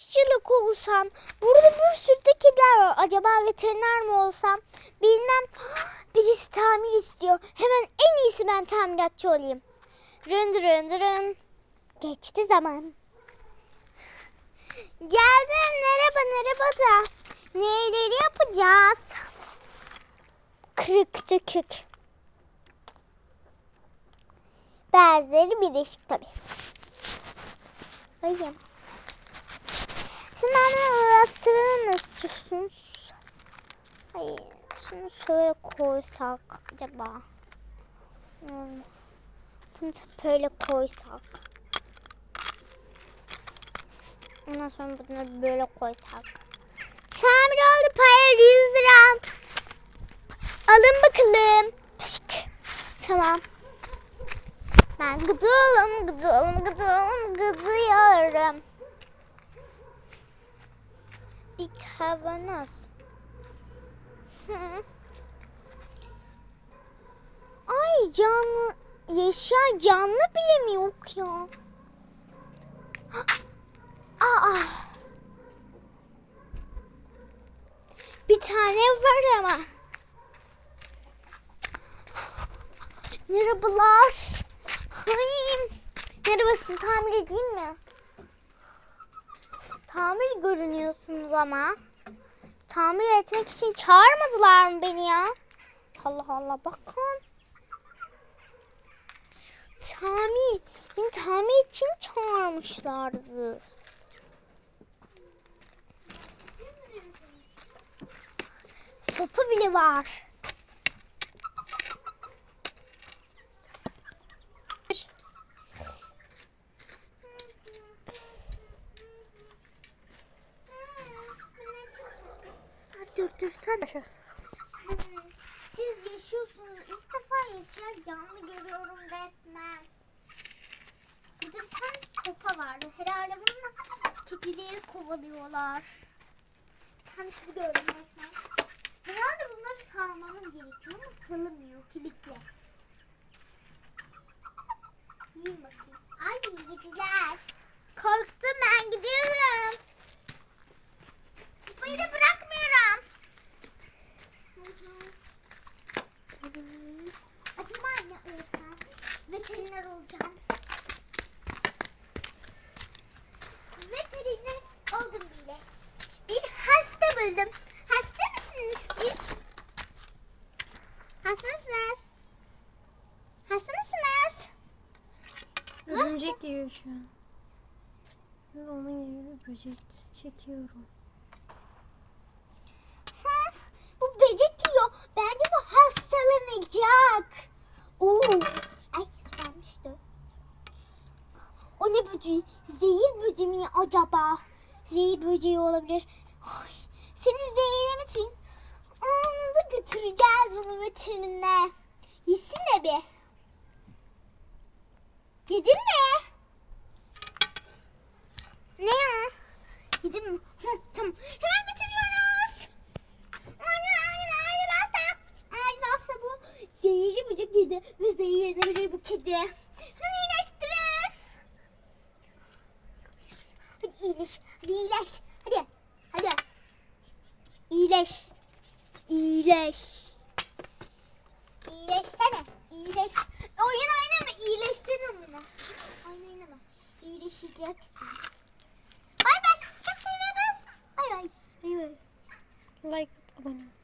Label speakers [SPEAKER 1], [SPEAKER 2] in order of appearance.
[SPEAKER 1] işçilik olsam. Burada bir sürü de kediler var. Acaba veteriner mi olsam? Bilmem. Birisi tamir istiyor. Hemen en iyisi ben tamiratçı olayım. Rın rın rın. Geçti zaman. Geldim. Merhaba merhaba da. Neyleri yapacağız? Kırık dökük. Bazıları birleşik tabii. Hayır. Şimdi lastikini istiyorsunuz? Hayır. Şunu şöyle koysak acaba. Hmm. Bunu böyle koysak. Ondan sonra bunu böyle koysak. Tamir oldu para 100 lira. Alın bakalım. Pişk. Tamam. Ben gıdıyorum, gıdıyorum, gıdıyorum, gıdıyorum. Hı. Ay canlı, yaşayan canlı bile mi yok ya? Aa. Bir tane var ama. Merhabalar. Ay, merhaba sizi tamir edeyim mi? Siz tamir görünüyorsunuz ama. Tamir etmek için çağırmadılar mı beni ya? Allah Allah bakın. Tamir. Beni tamir için çağırmışlardı. Sopa bile var. Sen. Siz yaşıyorsunuz. İlk defa yaşayan canlı görüyorum resmen. Burada bir tane sopa vardı. Herhalde bununla kedileri kovalıyorlar. Bir tane kedi gördüm resmen. Herhalde bunları salmamız gerekiyor ama salınmıyor. Kilitli. Yiyin bakayım. Ay iyi geceler. Korktum ben gidiyorum. Sopayı da bırakmıyorum. Acaba ne olsam? Veteriner olacağım. Veteriner oldum bile. Bir buldum. Hasta mısınız siz? Hasta mısınız? Hasta mısınız?
[SPEAKER 2] Örümcek yiyor şu an. Ben onun yerine böcek çekiyorum.
[SPEAKER 1] Ha, bu böcek yiyor. Bence bu hastalanacak. Oo. Ay su vermişti. O ne böceği? Zehir böceği mi acaba? Zehir böceği olabilir. Ay, seni zehirlemesin. Onu da götüreceğiz bunu veterinere. Yesin de bir. Yedin mi? Ne ya? Yedim mi? Hı, tamam. Hemen götürüyoruz. Hayır hayır hayır hasta. Hayır hasta bu. Zehirli böcek yedi. Ve zehirlenebilir bu kedi. Hemen iyileştirin. Hadi iyileş. Hadi iyileş. Hadi. İyileş. İyileş. İyileşsene. İyileş. Oyun oynama. İyileşsene oyunu. Oyun oynama. İyileşeceksin. Bay bay. Sizi çok seviyoruz. Bay bay. Bay bay.
[SPEAKER 2] Like abone ol.